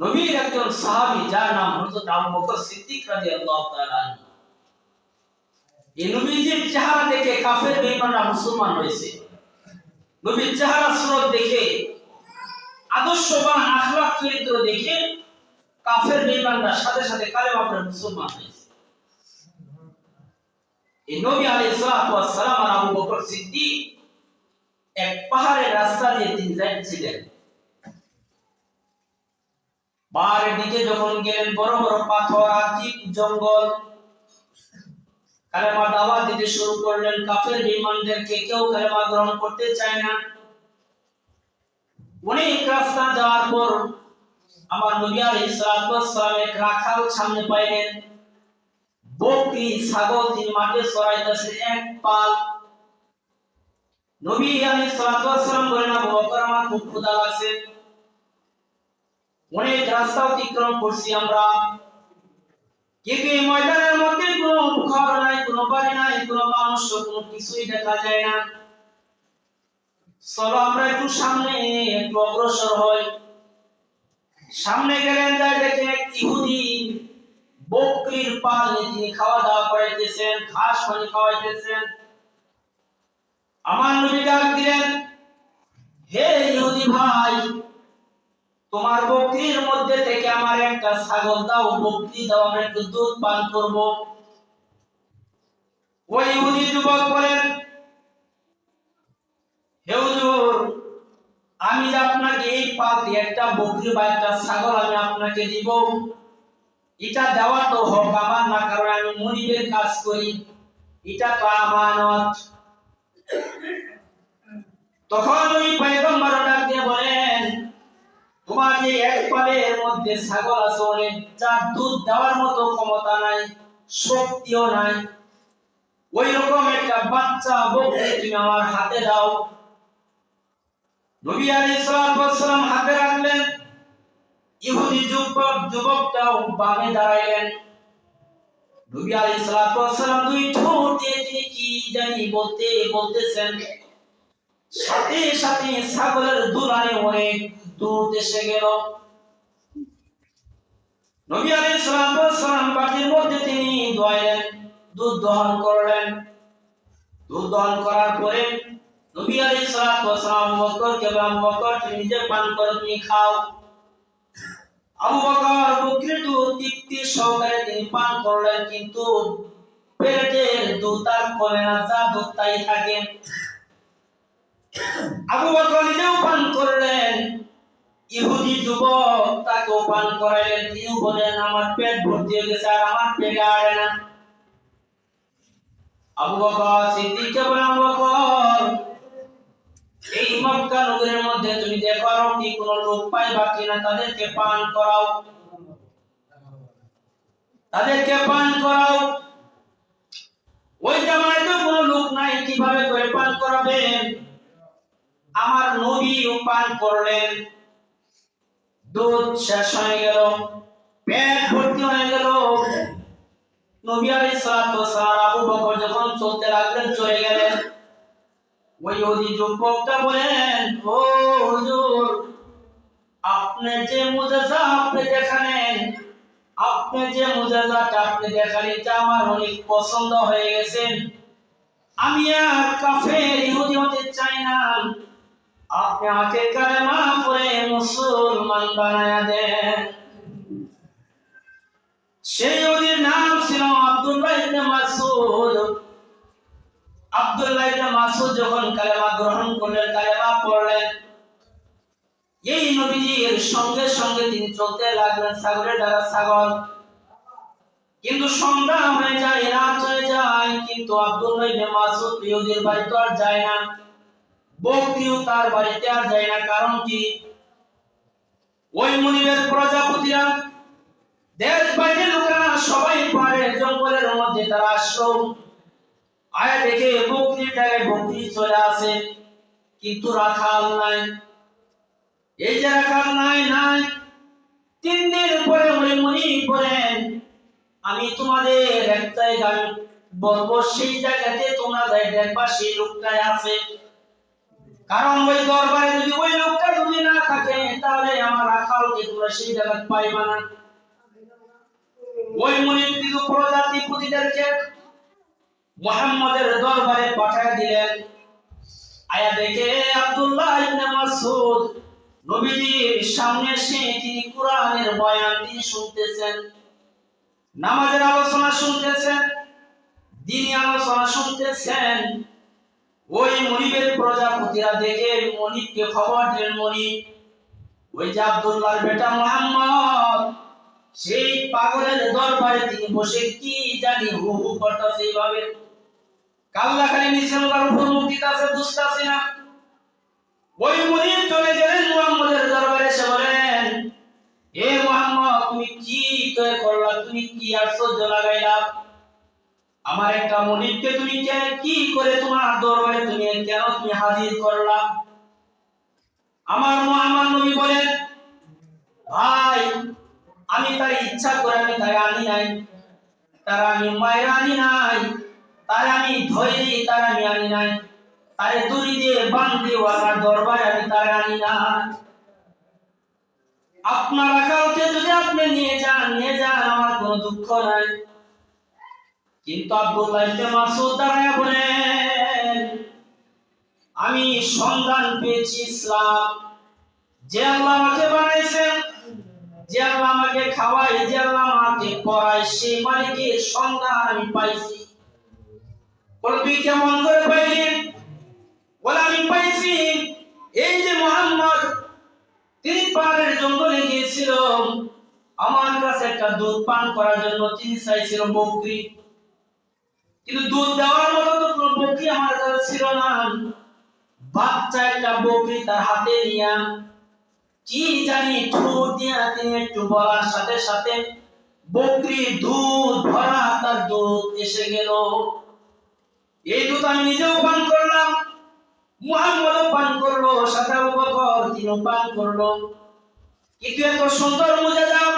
নবীর একজন সাহাবী, যার নাম হযরত আবু বকর সিদ্দিক রাদিয়াল্লাহু তাআলা। এই নবীজির চেহারা দেখে কাফের বেঈমানরা মুসলমান হয়েছে। নবীর চেহারা সুরত দেখে, আদর্শবান আখলাক চরিত্র দেখে কাফের বেঈমানরা সাথে সাথে কালেমা পড়ে মুসলমান হয়েছে। এই নবী আলাইহিস সালাতু ওয়াস সালাম আর আবু বকর সিদ্দিক এক পাহাড়ের রাস্তা দিয়ে তিনি যাচ্ছিলেন পাহাড়ের দিকে যখন গেলেন, বড় বড় পাথর, আতিক, জঙ্গল কালেমা দাওয়াত দিতে শুরু করলেন। কাফের বেঈমানদেরকে কেউ কালেমা গ্রহণ করতে চায় না। অনেক রাস্তা যাওয়ার পর আমার নবী আলাইহিস সালাম এক রাখাল সামনে পাইলেন। বকরি, ছাগল তিনি মাঠে চড়াইতেছে এক পাল। নবী আলাইহিস সালাম বলেন, আবু বকর, আমার খুব ক্ষুধা লাগছে। অনেক রাস্তা অতিক্রম করছি আমরা। কিন্তু এই ময়দানের মধ্যে কোনো ঘর নাই, কোনো বাড়ি নাই, কোনো মানুষ, কোনো কিছুই দেখা যায় না। চলো আমরা একটু সামনে একটু অগ্রসর হই। সামনে গেলেন যাই দেখেন এক ইহুদি বকরির পাল তিনি খাওয়া দাওয়া করাইতেছেন, ঘাস পানি খাওয়াইতেছেন। আমার নবী ডাক দিলেন, হে ইহুদি ভাই তোমার বকরির মধ্যে থেকে আমার একটা ছাগল দাও বকরি দাও, আমরা একটু দুধ পান করব। ওই ইহুদি যুবক বলেন, হে হুজুর, আমি যে আপনাকে এই পাল একটা বকরি বা একটা ছাগল আমি আপনাকে দিব, এটা দেওয়া তো হক, আমার না, কারণ আমি মনিবের কাজ করি, এটা তো আমানত। তখন ওই পয়গম্বর ডাক দিয়ে বলেন তোমার যে এক পালের মধ্যে ছাগল আছে অনেক, যার দুধ দেওয়ার মতো ক্ষমতা নাই, শক্তিও নাই। ওই রকম একটা বাচ্চা বকরি তুমি আমার হাতে দাও। নবী আলাইহিস সালাম হাতে রাখলেন। ইহুদি যুবক, যুবকটাও বামে দাঁড়াইলেন। নবী আলাইহিস সালাম দুই ঠোঁট দিয়ে তিনি কি জানি বলতে, বলতেছেন। সাথে সাথে ছাগলের দুলানে অনেক দুধ এসে গেল। নবী আলাইহিস সালাম বাটির মধ্যে তিনি দোয়াইলেন দুধ দহন করলেন। দুধ দহন করার পরে নবী আলাইহিস সালাম বকরকে আবু বকর, তুমি নিজে পান করো, তুমি খাও। আবু বকর বকরির দুধ তৃপ্তি সহকারে তিনি পান করলেন, কিন্তু পেটের দুধ আর কমে না, যা দুধ তাই থাকে। আবু বকর নিজেও পান করলেন। ইহুদি যুবক তাকেও পান করাইলেন। তিনিও বলেন আমার পেট ভর্তি হয়ে গেছে আর আমার পেটে আড়ে না। আবু বকর সিদ্দিককে বলে আবু বকর, এই মক্কা নগরের মধ্যে তুমি দেখো কি কোনো লোক পাইবা কিনা? তাদেরকে পান করাও। তাদেরকে পান করাও। ওই জামানায় তো কোনো লোক নাই, কীভাবে করে পান করাবেন? আমার নবী পান করলেন। দুধ শেষ হয়ে গেল। পেট ভর্তি হয়ে গেল। নবী আবু বকর যখন চলতে লাগলেন, চলে গেলেন। ওই ওদি যুবকটা বলেন, ও হুজুর, আপনি যে মুজাজা আপনি দেখালেন, আপনি যে মুজাজাটা আপনি দেখালেন, এটা আমার অনেক পছন্দ হয়ে গেছে। আমি আর কাফের ইহুদি হতে চাই আপনি কালেমা পড়ে মুসলমান বানায়া দেন। সেই ওদের নাম ছিল আব্দুল্লাহ ইবনে মাসউদ। আব্দুল্লাহ ইবনে মাসউদ যখন কালেমা গ্রহণ করলেন, কালেমা পড়লেন, এই নবীজির সঙ্গে সঙ্গে তিনি চলতে লাগলেন সাগরের দ্বারা সাগর। কিন্তু সন্ধ্যা হয়ে যায়, রাত হয়ে যায়, কিন্তু আব্দুল্লাহ ইবনে মাসউদ ইহুদির বাড়ি তো আর যায় না। তার বাড়িতে আর যায় না। কারণ কি? ওই মনিবের প্রজাপতিরা দেশ বাইরে লোকেরা সবাই পারে জঙ্গলের মধ্যে তারা আশ্রম আয় দেখে চলে আসে। কিন্তু রাখাল নাই। এই যে রাখাল নাই নাই। তিন দিন পরে ওই মনি বলেন, আমি তোমাদের এক জায়গায় বলব, সেই জায়গাতে তোমরা যাই দেখবা, সেই লোকটাই আছে। কারণ ওই দরবারে যদি ওই লোকটা যদি না থাকে, তাহলে আমার রাখালকে তোমরা সেই জায়গায় পাইবা না। ওই মুনির কিছু প্রজাতি পুঁজিদেরকে মুহাম্মাদের দরবারে পাঠিয়ে দিলেন। আয়া দেখে আব্দুল্লাহ ইবনে মাসউদ নবীজির সামনে এসে তিনি কোরআনের বয়ান তিনি শুনতেছেন, নামাজের আলোচনা শুনতেছেন, দিনী আলোচনা শুনতেছেন। ওই মনিবের প্রজাপতিরা দেখে মনিবকে খবর দিলেন মনিব, ওই যে আব্দুল্লাহর বেটা মোহাম্মদ, সেই পাগলের দরবারে তিনি বসে কি জানি হু হু করতেছে এইভাবে। কাল্লা খালি নিছেন তার উপর দিতেছে দুষ্টাছে না। ওই মনিব চলে গেলেন মুহাম্মদের দরবারে, এসে বলেন, এ মোহাম্মদ, তুমি কি তৈরি করলা? তুমি কি আশ্চর্য লাগাইলা? আমার একটা মনিবকে তুমি কি করে তোমার দরবারে তুমি কেন তুমি হাজির করলা? আমার আমার নবী বলেন, ভাই, আমি তার ইচ্ছা করে আমি তাকে আনি নাই। তার আমি মায়ের আনি নাই। তার আমি ধরে তার আমি আনি নাই। তারে দড়ি দিয়ে বান্ধে আমার দরবারে আমি তার আনি নাই আপনার কাউকে যদি আপনি নিয়ে যান নিয়ে যান, আমার কোনো দুঃখ নাই। কিন্তু আব্দুল্লাহ ইবনে মাসউদ দাঁড়ায় বলেন আমি সন্ধান পেয়েছি ইসলাম। যে আল্লাহ আমাকে বানাইছেন যে আল্লাহ আমাকে খাওয়ায়, যে আল্লাহ আমাকে পড়ায়, সেই মালিকের সন্ধান আমি পাইছি। বলে তুই কেমন করে পাইলি? বলে, আমি পাইছি। এই যে মোহাম্মদ, তিনি পাহাড়ের জঙ্গলে গিয়েছিল। আমার কাছে একটা দুধ পান করার জন্য তিনি চাইছিল বকরি। কিন্তু দুধ দেওয়ার মতো তো কোনো বকরি আমার কাছে ছিল না। বাচ্চা একটা বকরি তার হাতে নিয়া কি জানি ঠোঁট দিয়া তিনি একটু বলার সাথে সাথে বকরি দুধ ভরা তার দুধ এসে গেল। এই দুধ আমি নিজেও পান করলাম, মুহাম্মদও পান করল, সাথে বকর তিনিও পান করল। কিন্তু এত সুন্দর মজা যাও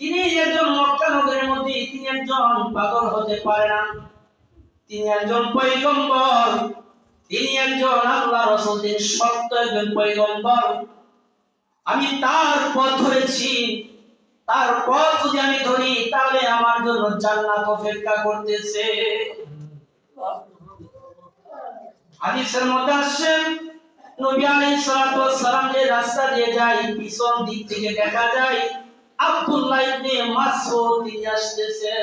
তিনি একজন মক্কা নগরের মধ্যে, তিনি একজন পাগল হতে পারে না। তিনি একজন পৈগম্বর তিনি একজন আল্লাহ রসুল, তিনি সত্য একজন পৈগম্বর আমি তার পথ ধরেছি। তার পথ যদি আমি ধরি, তাহলে আমার জন্য জান্নাত অপেক্ষা করতেছে। হাদিসের মধ্যে আসছে, নবী আলাইহিস সালাতু ওয়াস সালাম যে রাস্তা দিয়ে যায়, পিছন দিক থেকে দেখা যায়, আব্দুল্লাহ ইবনে মাসউদ তিনি আসতেছে।